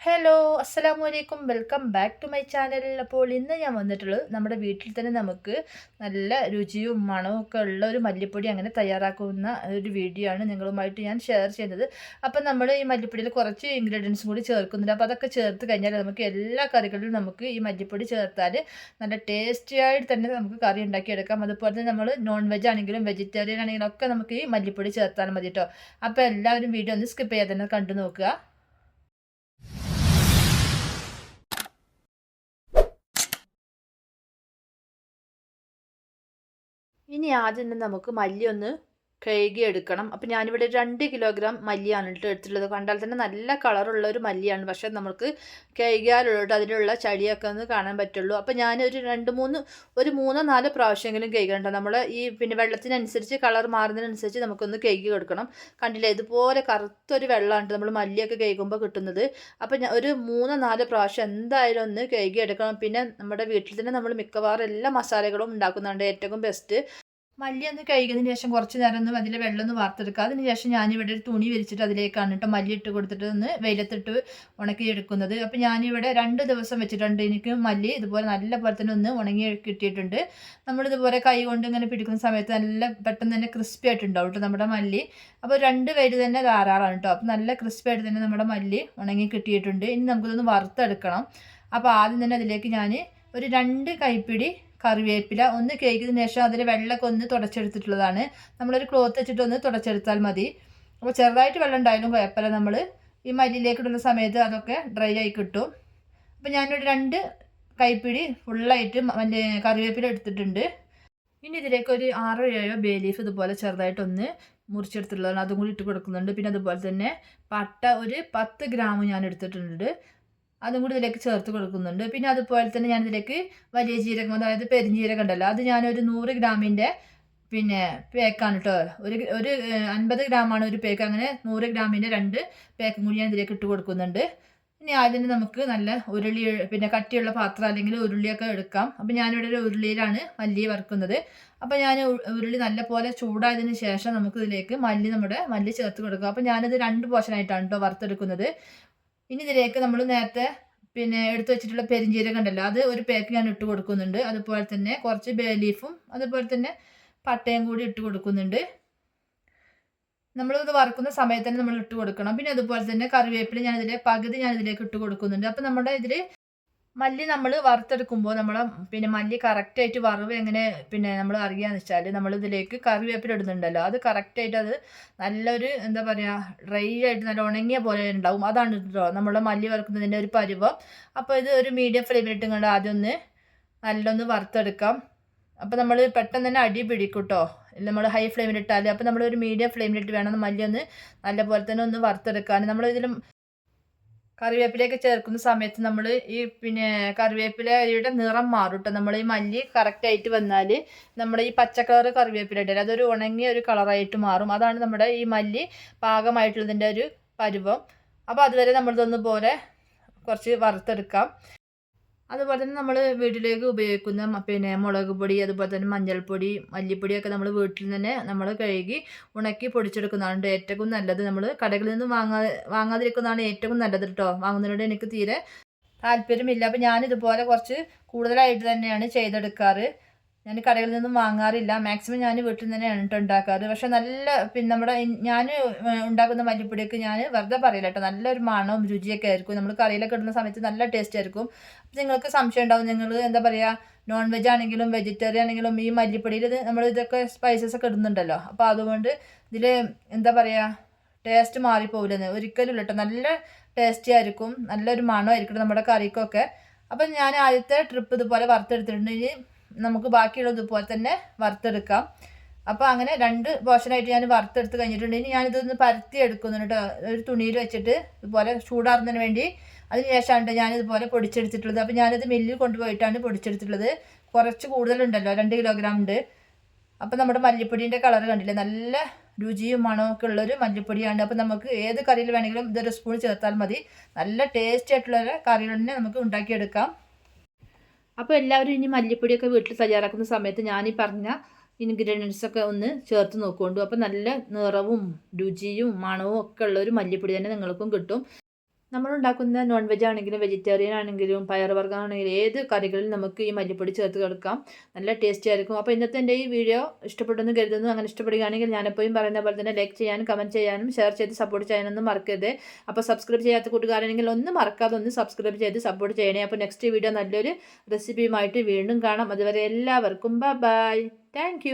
Hello അസ്സലാമു അലൈക്കും welcome back to my channel അപ്പോൾ ഇന്ന് ഞാൻ വന്നിട്ടുള്ളത് നമ്മുടെ വീട്ടിൽ തന്നെ നമുക്ക് നല്ല രുചിയും മണവും ഒക്കെ ഉള്ള ഒരു മല്ലിപ്പൊടി അങ്ങനെ തയ്യാറാക്കുന്ന ഒരു വീഡിയോ ആണ് നിങ്ങളുമായിട്ട് ഞാൻ ഷെയർ ചെയ്യുന്നത്. അപ്പം നമ്മൾ ഈ മല്ലിപ്പൊടിയിൽ കുറച്ച് ഇൻഗ്രീഡിയൻസും കൂടി ചേർക്കുന്നുണ്ട്. അപ്പോൾ അതൊക്കെ ചേർത്ത് കഴിഞ്ഞാൽ നമുക്ക് എല്ലാ കറികളിലും നമുക്ക് ഈ മല്ലിപ്പൊടി ചേർത്താൽ നല്ല ടേസ്റ്റി ആയിട്ട് തന്നെ നമുക്ക് കറി ഉണ്ടാക്കിയെടുക്കാം. അതുപോലെ തന്നെ നമ്മൾ നോൺ വെജ് ആണെങ്കിലും വെജിറ്റേറിയൻ ആണെങ്കിലും ഒക്കെ നമുക്ക് ഈ മല്ലിപ്പൊടി ചേർത്താൽ മതി കേട്ടോ. അപ്പോൾ എല്ലാവരും വീഡിയോ ഒന്ന് സ്കിപ്പ് ചെയ്യാതെ തന്നെ കണ്ടു നോക്കുക. ഇനി ആദ്യം തന്നെ നമുക്ക് മല്ലി ഒന്ന് കഴുകി എടുക്കണം അപ്പം ഞാനിവിടെ രണ്ട് കിലോഗ്രാം മല്ലിയാണ് കേട്ടോ എടുത്തിട്ടുള്ളത്. കണ്ടാൽ തന്നെ നല്ല കളറുള്ള ഒരു മല്ലിയാണ്. പക്ഷേ നമുക്ക് കഴുകിയാലുള്ളൂ. അതിലുള്ള ചളിയൊക്കെ ഒന്ന് കാണാൻ പറ്റുള്ളൂ. അപ്പം ഞാനൊരു രണ്ട് മൂന്ന് ഒരു മൂന്നോ നാലോ പ്രാവശ്യമെങ്കിലും കഴുകണ്ട നമ്മൾ ഈ പിന്നെ വെള്ളത്തിനനുസരിച്ച് കളർ മാറുന്നതിനനുസരിച്ച് നമുക്കൊന്ന് കഴുകി കൊടുക്കണം. കണ്ടില്ലേ? ഇതുപോലെ കറുത്തൊരു വെള്ളമാണ് നമ്മൾ മല്ലിയൊക്കെ കഴുകുമ്പോൾ കിട്ടുന്നത്. അപ്പം ഞാൻ ഒരു മൂന്നോ നാലോ പ്രാവശ്യം എന്തായാലും ഒന്ന് കഴുകി എടുക്കണം പിന്നെ നമ്മുടെ വീട്ടിൽ തന്നെ നമ്മൾ മിക്കവാറും എല്ലാ മസാലകളും ഉണ്ടാക്കുന്നുണ്ട്. ഏറ്റവും ബെസ്റ്റ്. മല്ലി ഒന്ന് കഴുകിയതിന് ശേഷം കുറച്ച് നേരം ഒന്ന് അതിലെ വെള്ളം ഒന്ന് വാർത്തെടുക്കുക. അതിന് ശേഷം ഞാനിവിടെ ഒരു തുണി വിരിച്ചിട്ട് അതിലേക്കാണ് കേട്ടോ മല്ലി ഇട്ട് കൊടുത്തിട്ട് ഒന്ന് വെയിലത്തിട്ട് ഉണക്കി എടുക്കുന്നത്. അപ്പോൾ ഞാനിവിടെ രണ്ട് ദിവസം വെച്ചിട്ടുണ്ട്. എനിക്ക് മല്ലി ഇതുപോലെ നല്ല പോലെ തന്നെ ഒന്ന് ഉണങ്ങി കിട്ടിയിട്ടുണ്ട്. നമ്മളിതുപോലെ കൈ കൊണ്ട് ഇങ്ങനെ പിടിക്കുന്ന സമയത്ത് നല്ല പെട്ടെന്ന് തന്നെ ക്രിസ്പി ആയിട്ടുണ്ടാവും കേട്ടോ നമ്മുടെ മല്ലി. അപ്പോൾ രണ്ട് പേര് തന്നെ ധാരാളമാണ് കേട്ടോ. അപ്പോൾ നല്ല ക്രിസ്പി ആയിട്ട് തന്നെ നമ്മുടെ മല്ലി ഉണങ്ങി കിട്ടിയിട്ടുണ്ട്. ഇനി നമുക്കിതൊന്ന് വറുത്തെടുക്കണം. അപ്പോൾ ആദ്യം തന്നെ അതിലേക്ക് ഞാൻ ഒരു രണ്ട് കൈപ്പിടി കറിവേപ്പില ഒന്ന് കേക്കിന് ശേഷം അതിൽ വെള്ളമൊക്കെ ഒന്ന് തുടച്ചെടുത്തിട്ടുള്ളതാണ്. നമ്മളൊരു ക്ലോത്ത് വെച്ചിട്ട് ഒന്ന് തുടച്ചെടുത്താൽ മതി. അപ്പോൾ ചെറുതായിട്ട് വെള്ളം ഉണ്ടായാലും കുഴപ്പമില്ല. നമ്മൾ ഈ മല്ലിയിലേക്ക് ഇടുന്ന സമയത്ത് അതൊക്കെ ഡ്രൈ ആയി കിട്ടും. അപ്പോൾ ഞാനൊരു രണ്ട് കൈപ്പിടി ഫുള്ളായിട്ട് മറ്റേ കറിവേപ്പില എടുത്തിട്ടുണ്ട്. ഇനി ഇതിലേക്ക് ഒരു ആറോ ഏഴോ ബേ ലീഫ് ഇതുപോലെ ചെറുതായിട്ടൊന്ന് മുറിച്ചെടുത്തിട്ടുള്ളതാണ്. അതും കൂടി ഇട്ട് കൊടുക്കുന്നുണ്ട്. പിന്നെ അതുപോലെ തന്നെ പട്ട ഒരു പത്ത് ഗ്രാം ഞാൻ എടുത്തിട്ടുണ്ട്. അതും കൂടി ഇതിലേക്ക് ചേർത്ത് കൊടുക്കുന്നുണ്ട്. പിന്നെ അതുപോലെ തന്നെ ഞാൻ ഇതിലേക്ക് വലിയ ജീരകം അതായത് പെരിഞ്ജീരകം ഉണ്ടല്ലോ അത് ഞാനൊരു നൂറ് ഗ്രാമിന്റെ പിന്നെ പേക്കാണ് കേട്ടോ ഒരു ഒരു അൻപത് ഗ്രാമാണ് ഒരു പേക്ക് അങ്ങനെ നൂറ് ഗ്രാമിന്റെ രണ്ട് പേക്കും കൂടി ഞാൻ ഇതിലേക്ക് ഇട്ട് കൊടുക്കുന്നുണ്ട്. ഇനി ആദ്യം നമുക്ക് നല്ല ഉരുളി പിന്നെ കട്ടിയുള്ള പാത്രം അല്ലെങ്കിൽ ഉരുളിയൊക്കെ എടുക്കാം. അപ്പം ഞാനിവിടെ ഒരു ഉരുളിയിലാണ് മല്ലി വറുക്കുന്നത്. അപ്പം ഞാൻ ഉരുളി നല്ല പോലെ ചൂടായതിന് ശേഷം നമുക്ക് ഇതിലേക്ക് മല്ലി നമ്മുടെ മല്ലി ചേർത്ത് കൊടുക്കുക അപ്പം ഞാനിത് രണ്ട് പോർഷനായിട്ടാണ് കേട്ടോ വറുത്തെടുക്കുന്നത്. ഇനി ഇതിലേക്ക് നമ്മൾ നേരത്തെ പിന്നെ എടുത്തു വെച്ചിട്ടുള്ള പെരിഞ്ചീരകം ഉണ്ടല്ലോ അത് ഒരു പാക്ക് ഞാൻ ഇട്ട് കൊടുക്കുന്നുണ്ട്. അതുപോലെ തന്നെ കുറച്ച് ബേ ലീഫും അതുപോലെ തന്നെ പട്ടയും കൂടി ഇട്ട് കൊടുക്കുന്നുണ്ട്. നമ്മളിത് വറുക്കുന്ന സമയത്ത് തന്നെ നമ്മൾ ഇട്ട് കൊടുക്കണം. പിന്നെ അതുപോലെ തന്നെ കറിവേപ്പില ഞാനിതിലെ പകുതി ഞാനിതിലേക്ക് ഇട്ട് കൊടുക്കുന്നുണ്ട്. അപ്പം നമ്മുടെ ഇതിൽ മല്ലി നമ്മൾ വറുത്തെടുക്കുമ്പോൾ നമ്മൾ പിന്നെ മല്ലി കറക്റ്റായിട്ട് വറവ് എങ്ങനെ പിന്നെ നമ്മൾ അറിയാന്ന് വെച്ചാൽ നമ്മൾ ഇതിലേക്ക് കറിവേപ്പില ഇടുന്നുണ്ടല്ലോ. അത് കറക്റ്റായിട്ട് അത് നല്ലൊരു എന്താ പറയുക ഡ്രൈ ആയിട്ട് നല്ല ഉണങ്ങിയ പോലെ ഉണ്ടാവും. അതാണ് കേട്ടോ നമ്മൾ മല്ലി വറുക്കുന്നതിന്റെ ഒരു പരുവം. അപ്പോൾ ഇത് ഒരു മീഡിയം ഫ്ലെയിമിലിട്ട് കണ്ട് ആദ്യം ഒന്ന് നല്ലൊന്ന് വറുത്തെടുക്കാം. അപ്പോൾ നമ്മൾ പെട്ടെന്ന് തന്നെ അടി പിടിക്കും കേട്ടോ നമ്മൾ ഹൈ ഫ്ലെയിമിലിട്ടാൽ അപ്പോൾ നമ്മൾ ഒരു മീഡിയം ഫ്ലെയിമിലിട്ട് വേണം മല്ലി ഒന്ന് നല്ലപോലെ തന്നെ ഒന്ന് വറുത്തെടുക്കാൻ. നമ്മൾ ഇതിലും കറിവേപ്പിലയൊക്കെ ചേർക്കുന്ന സമയത്ത് നമ്മൾ ഈ പിന്നെ കറിവേപ്പിലയുടെ നിറം മാറും കേട്ടോ നമ്മൾ ഈ മല്ലി കറക്റ്റായിട്ട് വന്നാൽ നമ്മുടെ ഈ പച്ചക്കളർ കറിവേപ്പില ഇടയിൽ അതൊരു ഉണങ്ങിയ ഒരു കളറായിട്ട് മാറും. അതാണ് നമ്മുടെ ഈ മല്ലി പാകമായിട്ടുള്ളതിന്റെ ഒരു പരുവം. അപ്പോൾ അതുവരെ നമ്മളിതൊന്ന് പോലെ കുറച്ച് വറുത്തെടുക്കാം. അതുപോലെ തന്നെ നമ്മൾ വീട്ടിലേക്ക് ഉപയോഗിക്കുന്ന പിന്നെ മുളക് പൊടി അതുപോലെ തന്നെ മഞ്ഞൾപ്പൊടി മല്ലിപ്പൊടിയൊക്കെ നമ്മൾ വീട്ടിൽ തന്നെ നമ്മൾ കഴുകി ഉണക്കി പൊടിച്ചെടുക്കുന്നതാണ് ഏറ്റവും നല്ലത്. നമ്മൾ കടകളിൽ നിന്ന് വാങ്ങാ വാങ്ങാതിരിക്കുന്നതാണ് ഏറ്റവും നല്ലത് കേട്ടോ വാങ്ങുന്നതിനോട് എനിക്ക് തീരെ താല്പര്യമില്ല. അപ്പോൾ ഞാനിതുപോലെ കുറച്ച് കൂടുതലായിട്ട് തന്നെയാണ് ചെയ്തെടുക്കാറ്. ഞാൻ കടകളിൽ നിന്നും വാങ്ങാറില്ല. മാക്സിമം ഞാൻ വീട്ടിൽ തന്നെയാണ് കേട്ടോ ഉണ്ടാക്കാറ്. പക്ഷെ നല്ല പിന്നെ നമ്മുടെ ഞാൻ ഉണ്ടാക്കുന്ന മല്ലിപ്പൊടിയൊക്കെ ഞാൻ വെറുതെ പറയില്ല കേട്ടോ നല്ലൊരു മണവും രുചിയൊക്കെ ആയിരിക്കും. നമ്മൾ കറിയിലൊക്കെ ഇടുന്ന സമയത്ത് നല്ല ടേസ്റ്റ് ആയിരിക്കും. നിങ്ങൾക്ക് സംശയം ഉണ്ടാവും. നിങ്ങൾ എന്താ പറയുക നോൺ വെജ് ആണെങ്കിലും വെജിറ്റേറിയൻ ആണെങ്കിലും ഈ മല്ലിപ്പൊടിയിൽ നമ്മൾ ഇതൊക്കെ സ്പൈസസ് ഒക്കെ ഇടുന്നുണ്ടല്ലോ. അപ്പോൾ അതുകൊണ്ട് ഇതിൽ എന്താ പറയുക ടേസ്റ്റ് മാറിപ്പോകില്ലെന്ന് ഒരിക്കലും കേട്ടോ നല്ല ടേസ്റ്റി ആയിരിക്കും. നല്ലൊരു മണമായിരിക്കും നമ്മുടെ കറിക്കൊക്കെ. അപ്പം ഞാൻ ആദ്യത്തെ ട്രിപ്പ് ഇതുപോലെ വറുത്തെടുത്തിട്ടുണ്ട്. ഇനി നമുക്ക് ബാക്കിയുള്ളത് ഇതുപോലെ തന്നെ വറുത്തെടുക്കാം. അപ്പോൾ അങ്ങനെ രണ്ട് പോർഷനായിട്ട് ഞാൻ വറുത്തെടുത്ത് കഴിഞ്ഞിട്ടുണ്ട്. ഇനി ഞാനിതൊന്ന് പരത്തി എടുക്കുന്നുണ്ട് ഒരു തുണിയിൽ വെച്ചിട്ട് ഇതുപോലെ ചൂടാറുന്നതിന് വേണ്ടി. അതിന് ശേഷമാണ് ഞാനിതുപോലെ പൊടിച്ചെടുത്തിട്ടുള്ളത്. അപ്പോൾ ഞാനിത് മില്ലിൽ കൊണ്ടുപോയിട്ടാണ് പൊടിച്ചെടുത്തിട്ടുള്ളത്. കുറച്ച് കൂടുതലുണ്ടല്ലോ രണ്ട് കിലോഗ്രാം ഉണ്ട്. അപ്പോൾ നമ്മുടെ മല്ലിപ്പൊടീന്റെ കളർ കണ്ടില്ലേ? നല്ല രുചിയും മണമൊക്കെ ഉള്ളൊരു മല്ലിപ്പൊടിയാണ്. അപ്പോൾ നമുക്ക് ഏത് കറിയിൽ വേണമെങ്കിലും ഇതൊരു സ്പൂൺ ചേർത്താൽ മതി. നല്ല ടേസ്റ്റി ആയിട്ടുള്ള കറികൾ തന്നെ നമുക്ക് ഉണ്ടാക്കിയെടുക്കാം. അപ്പോൾ എല്ലാവരും ഇനി മല്ലിപ്പൊടിയൊക്കെ വീട്ടിൽ തയ്യാറാക്കുന്ന സമയത്ത് ഞാനീ പറഞ്ഞ ഇൻഗ്രീഡിയൻസൊക്കെ ഒന്ന് ചേർത്ത് നോക്കുകൊണ്ടു. അപ്പോൾ നല്ല നിറവും രുചിയും മണവും ഒക്കെ ഉള്ള ഒരു മല്ലിപ്പൊടി തന്നെ നിങ്ങൾക്കും കിട്ടും. നമ്മളുണ്ടാക്കുന്ന നോൺ വെജ് ആണെങ്കിലും വെജിറ്റേറിയൻ ആണെങ്കിലും പയറുവർഗം ആണെങ്കിലും ഏത് കറികളിൽ നമുക്ക് ഈ മല്ലിപ്പൊടി ചേർത്ത് കൊടുക്കാം. നല്ല ടേസ്റ്റി ആയിരിക്കും. അപ്പോൾ ഇന്നത്തെ എന്റെ ഈ വീഡിയോ ഇഷ്ടപ്പെട്ടെന്ന് കരുതുന്നു. അങ്ങനെ ഇഷ്ടപ്പെടുകയാണെങ്കിൽ ഞാനെപ്പോഴും പറയുന്ന പോലെ തന്നെ ലൈക്ക് ചെയ്യാനും കമന്റ് ചെയ്യാനും ഷെയർ ചെയ്ത് സപ്പോർട്ട് ചെയ്യാനൊന്നും മറക്കരുത്. അപ്പോൾ സബ്സ്ക്രൈബ് ചെയ്യാത്ത കൂട്ടുകാരാണെങ്കിൽ ഒന്ന് മറക്കാതെ ഒന്ന് സബ്സ്ക്രൈബ് ചെയ്ത് സപ്പോർട്ട് ചെയ്യണേ. അപ്പോൾ നെക്സ്റ്റ് വീഡിയോ നല്ലൊരു റെസിപ്പിയുമായിട്ട് വീണ്ടും കാണാം. അതുവരെ എല്ലാവർക്കും ബൈ താങ്ക്